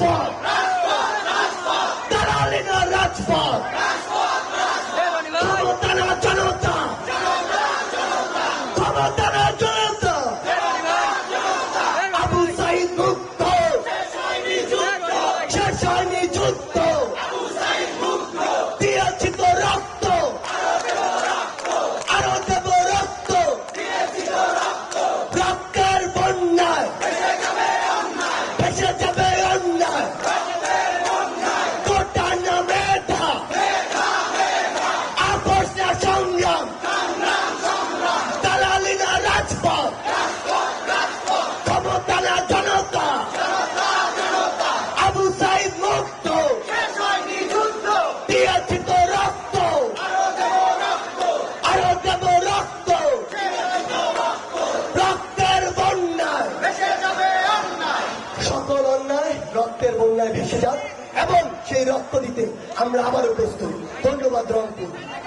রাজপথ দাঁড়ালে না রাজপথ। ক্ষমতা না জনতা ক্ষমতা না জনতা। আবু মুক্ত। শেষ যমুনায় ভেসে যাক এবং সেই রক্ত দিতে আমরা আবারও প্রস্তুত। ধন্যবাদ রংপুর।